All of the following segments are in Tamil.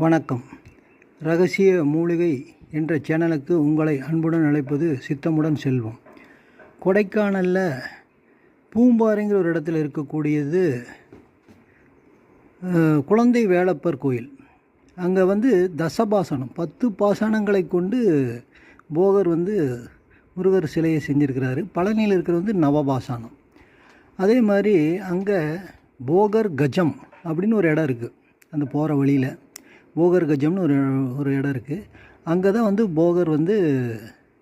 வணக்கம். ரகசிய மூலிகை என்ற சேனலுக்கு உங்களை அன்புடன் அழைப்பது சித்தமுடன் செல்வம். கொடைக்கானலில் பூம்பாறைங்கிற ஒரு இடத்துல இருக்கக்கூடியது குழந்தை வேலப்பர் கோயில். அங்கே வந்து தசபாசனம் பத்து பாசனங்களை கொண்டு போகர் வந்து முருகர் சிலையை செஞ்சுருக்கிறாரு. பழனியில் இருக்கிறது வந்து நவபாசனம். அதே மாதிரி அங்கே போகர் கஜம் அப்படின்னு ஒரு இடம் இருக்குது அந்த போகிற வழியில். போகர் கஜம்னு ஒரு ஒரு இடம் இருக்குது அங்கே தான் வந்து போகர் வந்து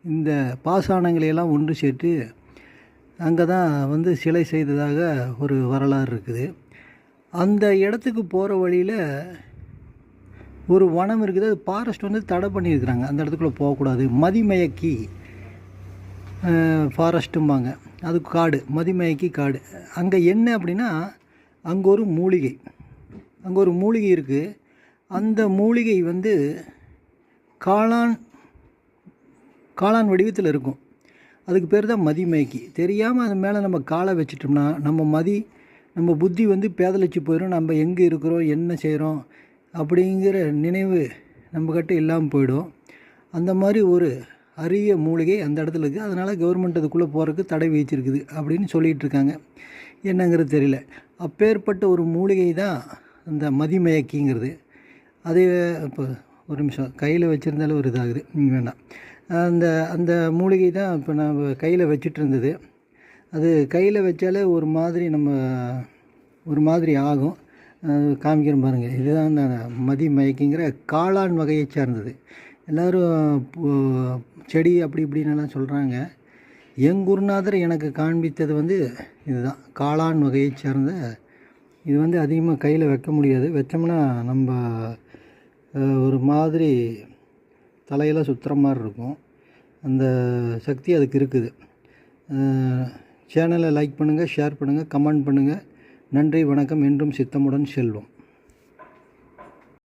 இந்த பாசானங்களை எல்லாம் ஒன்று சேர்த்து அங்கே தான் வந்து சிலை செய்ததாக ஒரு வரலாறு இருக்குது. அந்த இடத்துக்கு போகிற வழியில் ஒரு வனம் இருக்குது. அது ஃபாரஸ்ட் வந்து தடை பண்ணியிருக்கிறாங்க. அந்த இடத்துக்குள்ளே போகக்கூடாது. மதிமயக்கி ஃபாரஸ்ட்டும்பாங்க அது காடு. மதிமயக்கி காடு. அங்கே என்ன அப்படின்னா அங்கே ஒரு மூலிகை. அங்கே ஒரு மூலிகை இருக்குது அந்த மூலிகை வந்து காளான் காளான் வடிவத்தில் இருக்கும். அதுக்கு பேர் தான் மதிமயக்கி தெரியாமல் அது மேலே நம்ம காலை வச்சிட்டோம்னா நம்ம மதி நம்ம புத்தி வந்து பேதலிச்சு போயிடும் நம்ம எங்கே இருக்கிறோம் என்ன செய்கிறோம் அப்படிங்கிற நினைவு நம்மக்கிட்ட இல்லாமல் போயிடும். அந்த மாதிரி ஒரு அரிய மூலிகை அந்த இடத்துல இருக்குது அதனால் கவர்மெண்ட் அதுக்குள்ளே போகிறதுக்கு தடை விதிச்சிருக்குது அப்படின்னு சொல்லிகிட்டு இருக்காங்க. என்னங்கிறது தெரியல. அப்பேற்பட்ட ஒரு மூலிகை தான் அந்த மதிமயக்கிங்கிறது அதே இப்போ ஒரு நிமிஷம். கையில் வச்சுருந்தாலும் ஒரு இதாகுது. வேண்டாம். அந்த அந்த மூலிகை தான் இப்போ நான் கையில் வச்சுட்டு இருந்தது அது கையில் வச்சாலே ஒரு மாதிரி நம்ம ஒரு மாதிரி ஆகும். அது பாருங்கள் இதுதான் அந்த மதி மயக்கிங்கிற காளான் வகையை சார்ந்தது. எல்லோரும் செடி அப்படி இப்படின்னு சொல்கிறாங்க என் குருநாதர் எனக்கு காண்பித்தது வந்து இதுதான். காளான் வகையை சார்ந்த இது வந்து அதிகமாக கையில் வைக்க முடியாது. வச்சோம்னா நம்ம ஒரு மாதிரி தலையெல்லாம் சுற்றுற மாதிரி இருக்கும். அந்த சக்தி அதுக்கு இருக்குது. சேனலை லைக் பண்ணுங்கள் ஷேர் பண்ணுங்கள் கமெண்ட் பண்ணுங்கள் நன்றி வணக்கம். என்றும் சித்தமுடன் செல்வோம்.